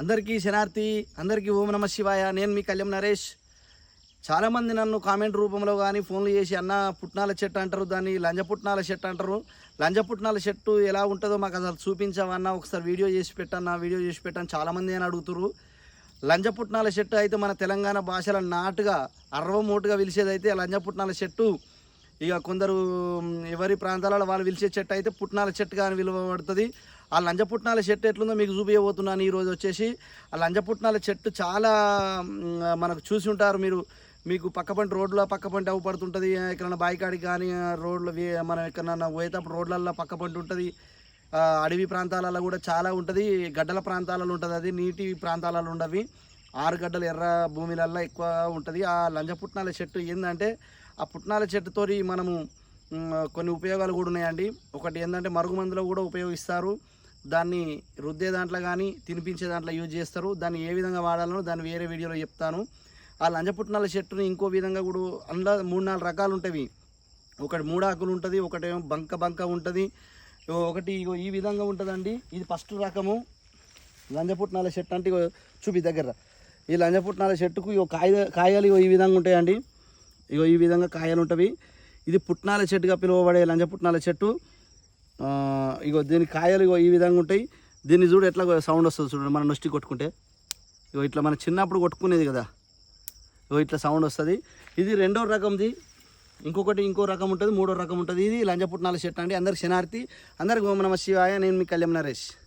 అందరికీ శనార్థి అందరికీ ఓం నమ శివాయ. నేను మీ కళ్యాణ్ నరేష్. చాలామంది నన్ను కామెంట్ రూపంలో కానీ ఫోన్లు చేసి అన్న పుట్నాల చెట్టు అంటారు దాన్ని లంజపుట్నాల చెట్టు అంటారు. లంజ పుట్నాల చెట్టు ఎలా ఉంటుందో మాకు అసలు చూపించామన్నా ఒకసారి వీడియో చేసి పెట్టన్నా వీడియో చేసి పెట్టాను చాలామంది అని అడుగుతురు లంజపుట్నాల చెట్టు అయితే మన తెలంగాణ భాషల నాటుగా అరవమోటుగా పిలిచేది అయితే లంజ పుట్నాల చెట్టు. ఇక కొందరు ఎవరి ప్రాంతాలలో వాళ్ళు పిలిచే చెట్టు అయితే పుట్నాల చెట్టుగా అని విలువబడుతుంది ఆ లంజపుట్నాల చెట్టు ఎట్లుందో మీకు చూపించబోతున్నాను ఈరోజు వచ్చేసి ఆ లంజపుట్నాల చెట్టు చాలా మనకు చూసి ఉంటారు మీరు. మీకు పక్క పంట రోడ్లో పక్క పంట అవు పడుతుంటుంది. ఎక్కడైనా బాయికాడికి కానీ రోడ్లు మనం ఎక్కడన్నా పోయేటప్పుడు రోడ్లల్లో పక్క పంట ఉంటుంది అడవి ప్రాంతాలలో కూడా చాలా ఉంటుంది. గడ్డల ప్రాంతాలలో ఉంటుంది అది. నీటి ప్రాంతాలలో ఉండవి. ఆరు గడ్డలు ఎర్ర భూమిలల్లో ఎక్కువ ఉంటుంది. ఆ లంజ పుట్నాల చెట్టు ఏంటంటే ఆ పుట్నాల చెట్టుతో మనము కొన్ని ఉపయోగాలు కూడా ఉన్నాయండి. ఒకటి ఏంటంటే మరుగుమందులో కూడా ఉపయోగిస్తారు. దాన్ని రుద్దే దాంట్లో కానీ తినిపించే దాంట్లో యూజ్ చేస్తారు. దాన్ని ఏ విధంగా వాడాలనో దాన్ని వేరే వీడియోలో చెప్తాను. ఆ లంజ పుట్నాల చెట్టుని ఇంకో విధంగా కూడా అందులో మూడు నాలుగు రకాలు ఉంటాయి. ఒకటి మూడాకులు ఉంటుంది ఒకటేమో బంక బంక ఉంటుంది. ఒకటి ఇగో ఈ విధంగా ఉంటుందండి. ఇది ఫస్ట్ రకము. లంజపుట్నాల చెట్టు అంటే చూపి దగ్గర. ఈ లంజపుట్నాల చెట్టుకు ఇగో కాయ కాయలు ఇగో ఈ విధంగా ఉంటాయండి. ఇగో ఈ విధంగా కాయలు ఉంటవి. ఇది పుట్నాల చెట్టుగా పిలువబడే లంజపుట్నాల చెట్టు. ఇగో దీని కాయలు ఇగో ఈ విధంగా ఉంటాయి. దీన్ని చూడు ఎట్లా సౌండ్ వస్తుంది చూడండి మనం నొష్టి కొట్టుకుంటే. ఇగో ఇట్లా మన చిన్నప్పుడు కొట్టుకునేది కదా. ఇగో ఇట్లా సౌండ్ వస్తుంది. ఇది రెండో రకంది. ఇంకొకటి ఇంకో రకం ఉంటుంది మూడో రకం ఉంటుంది. ఇది లంజపుట్నాల చెట్టు అండి. అందరికి శనార్థి అందరికి ఓం నమ శివాయ. నేను మీ కళ్యాణ్ నరేష్.